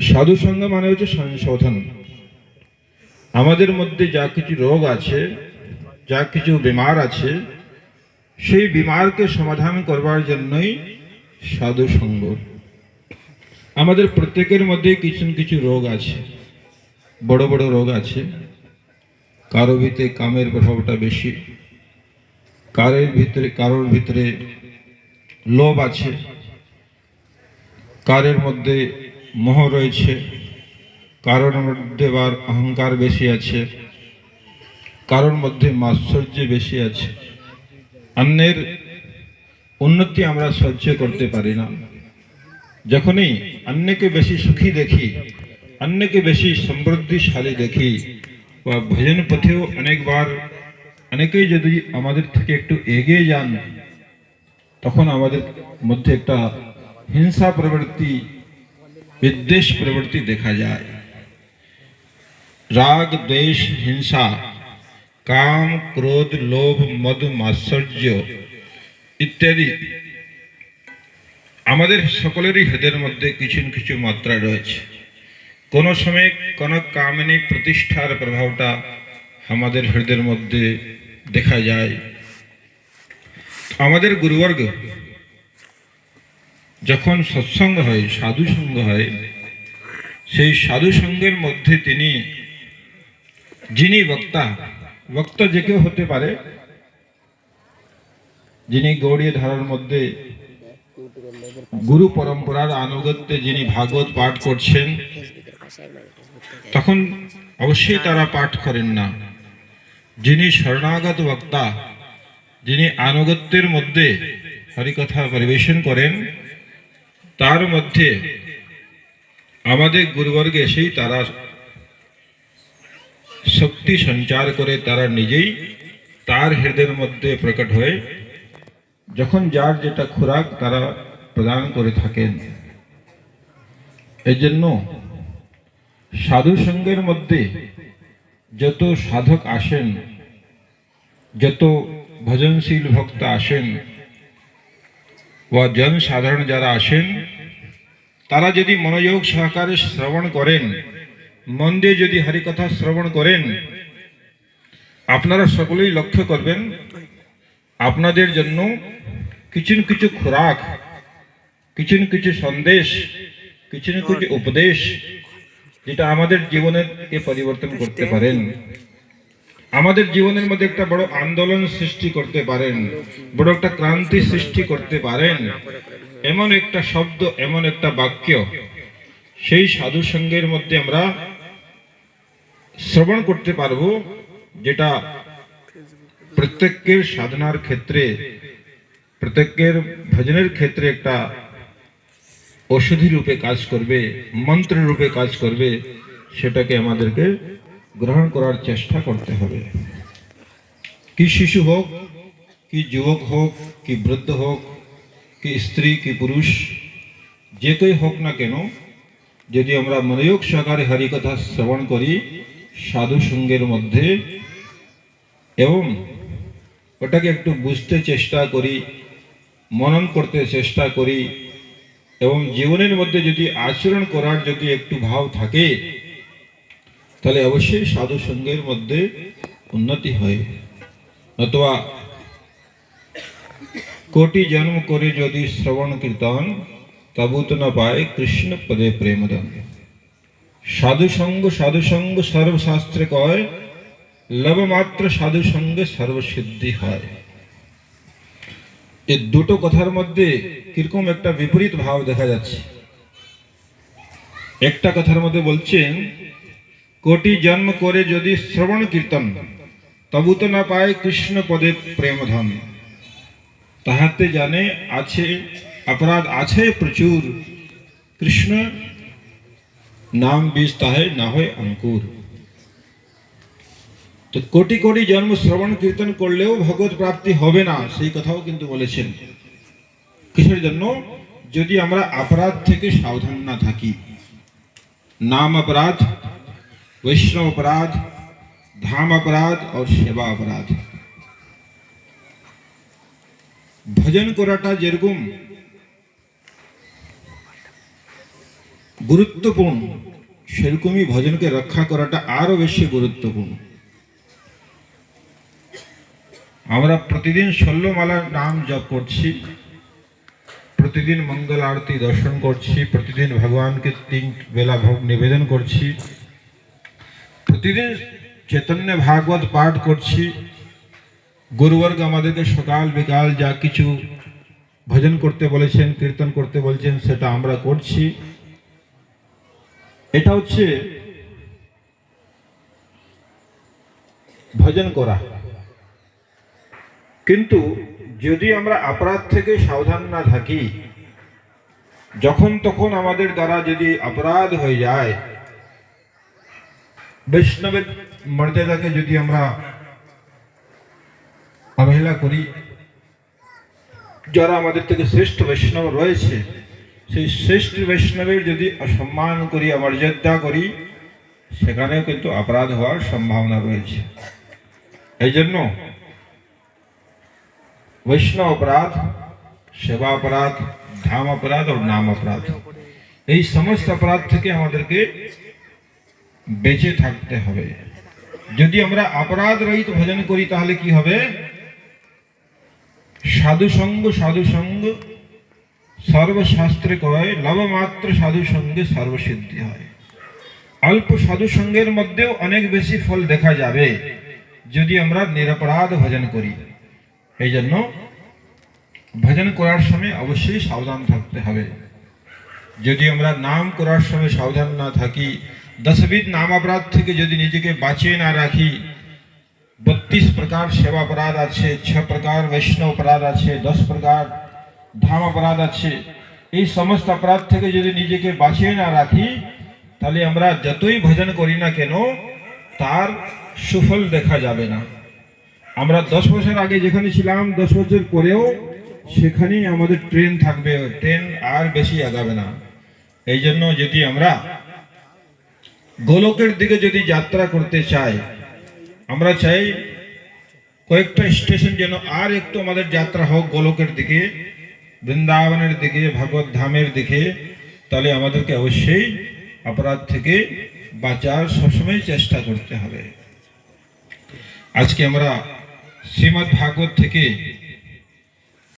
সাধু সঙ্গ মানে হচ্ছে সংশোধন। আমাদের মধ্যে যা কিছু রোগ আছে, যা কিছু বিমার আছে, সেই বিমারকে সমাধান করবার জন্যই সাধু সঙ্গ। আমাদের প্রত্যেকের মধ্যে কিছু কিছু রোগ আছে, বড় বড় রোগ আছে। কারও ভিতরে কামের প্রভাবটা বেশি, কারের ভিতরে, কারোর ভিতরে লোভ আছে, কারের মধ্যে মোহ রয়েছে কারোর মধ্যে বার অহংকার বেশি আছে কারোর মধ্যে মাৎসর্য বেশি আছে। অন্যের উন্নতি আমরা সহ্য করতে পারি না। যখনই অন্যকে বেশি সুখী দেখি, অন্যকে বেশি সমৃদ্ধিশালী দেখি, বা ভজন পথেও অনেকবার, অনেকেই যদি আমাদের থেকে একটু এগিয়ে যান, তখন আমাদের মধ্যে একটা হিংসা প্রবৃত্তি বিদ্বেষ প্রবৃত্তি দেখা যায়। রাগ, দ্বেষ, হিংসা, কাম, ক্রোধ, লোভ, মদ, মাৎসর্য ইত্যাদি আমাদের সকলেরই হৃদয়ের মধ্যে কিছু না কিছু মাত্রা রয়েছে। কোনো সময় কোনো কামিনী প্রতিষ্ঠার প্রভাবটা আমাদের হৃদয়ের মধ্যে দেখা যায়। আমাদের গুরুবর্গ যখন সৎসঙ্গ হয় সাধু সঙ্গ হয়, সেই সাধু সঙ্গের মধ্যে তিনি, যিনি বক্তা বক্তা যে কেউ হতে পারে, যিনি গৌড়ীয় ধারার মধ্যে গুরু পরম্পরার আনুগত্যে যিনি ভাগবত পাঠ করছেন, তখন অবশ্যই তারা পাঠ করেন না। যিনি শরণাগত বক্তা, যিনি আনুগত্যের মধ্যে হরিকথা পরিবেশন করেন তার মধ্যে আমাদের গুরুবর্গে এসেই তারা শক্তি সঞ্চার করে তারা নিজেই তার হৃদয়ের মধ্যে প্রকট হয়ে যখন যার যেটা খোরাক তারা প্রদান করে থাকেন। এই জন্য সাধু সঙ্গের মধ্যে যত সাধক আসেন, যত ভজনশীল ভক্ত আসেন বা জনসাধারণ যারা আসেন, তারা যদি মনোযোগ সহকারে শ্রবণ করেন, মন দিয়ে যদি হরিকথা শ্রবণ করেন, আপনারা সকলেই লক্ষ্য করবেন, আপনাদের জন্য কিছু কিছু খোরাক, কিছু কিছু সন্দেশ, কিছু কিছু উপদেশ, যেটা আমাদের জীবনের পরিবর্তন করতে পারেন। আমাদের জীবনের মধ্যে একটা বড় আন্দোলন সৃষ্টি করতে পারেন, বড় একটা ক্রান্তি সৃষ্টি করতে পারেন। এমন একটা শব্দ, এমন একটা বাক্য, সেই সাধু সঙ্গের মধ্যে আমরা শ্রবণ করতে পারব, যেটা প্রত্যেকের সাধনার ক্ষেত্রে, প্রত্যেকের ভজনের ক্ষেত্রে একটা ঔষধি রূপে কাজ করবে, মন্ত্র রূপে কাজ করবে, সেটাকে আমাদেরকে গ্রহণ করার চেষ্টা করতে হবে। কি শিশু হোক, কি যুবক হোক, কি বৃদ্ধ হোক, কি স্ত্রী, কি পুরুষ, যে কেউ হোক না কেন, যদি আমরা মনোযোগ সহকারে হরিকথা শ্রবণ করি, সাধু সঙ্গের মধ্যে, এবং ওটাকে একটু বুঝতে চেষ্টা করি, মনন করতে চেষ্টা করি, এবং জীবনের মধ্যে যদি আচরণ করার যদি একটু ভাব থাকে তাহলে অবশ্যই সাধু সঙ্গের মধ্যে উন্নতি হয়। অথবা কোটি জন্ম করে যদি শ্রবণ কীর্তন, তবু তো না পায় কৃষ্ণ পদে প্রেমদন সাধু সঙ্গ সাধু সঙ্গ সর্বশাস্ত্রে কয়, লব মাত্র সাধু সঙ্গে সর্বসিদ্ধি হয়। এই দুটো কথার মধ্যে কীরকম একটা বিপরীত ভাব দেখা যাচ্ছে। একটা কথার মধ্যে বলছেন কোটি জন্ম করে যদি শ্রবণ কীর্তন, তবু তো না পায় কৃষ্ণ পদে প্রেমধন তাহাতে জানে আছে, অপরাধ আছে প্রচুর। কৃষ্ণ নাম বীজ তাহে না হয় অঙ্কুর। তো কোটি কোটি জন্ম শ্রবণ কীর্তন করলেও ভগবত প্রাপ্তি হবে না, সেই কথাও কিন্তু বলেছেন। কিসের জন্য? যদি আমরা অপরাধ থেকে সাবধান না থাকি, নাম অপরাধ वैष्णव अपराध धाम अपराध और সেবা অপরাধ ভজন করাটা যেরকম গুরুত্বপূর্ণ সেরকমই ভজনকে রক্ষা করাটা আরো বেশি গুরুত্বপূর্ণ আমরা প্রতিদিন ষোলোমালার নাম জপ করছি প্রতিদিন মঙ্গল আরতি দর্শন করছি প্রতিদিন ভগবানকে তিন বেলা ভোগ নিবেদন করছি প্রতিদিন চৈতন্য ভাগবত পাঠ করছি। গুরুবর্গ আমাদেরকে সকাল বিকাল যা কিছু ভজন করতে বলেছেন, কীর্তন করতে বলছেন, সেটা আমরা করছি। এটা হচ্ছে ভজন করা। কিন্তু যদি আমরা অপরাধ থেকে সাবধান না থাকি, যখন তখন আমাদের দ্বারা যদি অপরাধ হয়ে যায় বৈষ্ণবের মর্যাদাকে যদি আমরা অবহেলা করি যারা আমাদের থেকে শ্রেষ্ঠ বৈষ্ণব রয়েছে সেই শ্রেষ্ঠ বৈষ্ণবের যদি অসম্মান করি অমর্যাদা করি সেখানেও কিন্তু অপরাধ হওয়ার সম্ভাবনা রয়েছে এই জন্য वैष्णव अपराध সেবা অপরাধ ধাম অপরাধ ও নাম অপরাধ এই সমস্ত অপরাধ থেকে আমাদেরকে বেঁচে থাকতে হবে। যদি আমরা অপরাধ রহিত ভজন করি, তাহলে কি হবে? সাধু সঙ্গ সাধু সঙ্গ, সর্বশাস্ত্রে কয়, লবমাত্র সাধু সঙ্গে সর্বসিদ্ধি হয়। অল্প সাধু সঙ্গের মধ্যেও অনেক বেশি ফল দেখা যাবে, যদি আমরা নিরপরাধ ভজন করি। এই জন্য ভজন করার সময় অবশ্যই সাবধান থাকতে হবে। যদি আমরা নাম করার সময় সাবধান না থাকি দশবিধ নাম অপরাধ থেকে যদি নিজেকে বাঁচিয়ে না রাখি, বত্রিশ প্রকার সেবা অপরাধ আছে, ছ প্রকার বৈষ্ণব অপরাধ আছে, দশ প্রকার ধাম অপরাধ আছে। এই সমস্ত অপরাধ থেকে যদি নিজেকে বাঁচিয়ে না রাখি, তাহলে আমরা যতই ভজন করি না কেন, তার সুফল দেখা যাবে না। আমরা দশ বছর আগে যেখানে ছিলাম, দশ বছর পরেও সেখানেই আমাদের ট্রেন থাকবে, ট্রেন আর বেশি আগাবে না। এই জন্য যদি আমরা গোলকের দিকে যদি যাত্রা করতে চাই আমরা চাই কয়েকটা স্টেশন যেন আর একটু আমাদের যাত্রা হোক গোলকের দিকে, বৃন্দাবনের দিকে, ভগবত ধামের দিকে, তাহলে আমাদেরকে অবশ্যই অপরাধ থেকে বাঁচার সবসময় চেষ্টা করতে হবে। আজকে আমরা শ্রীমদ্ ভাগবত থেকে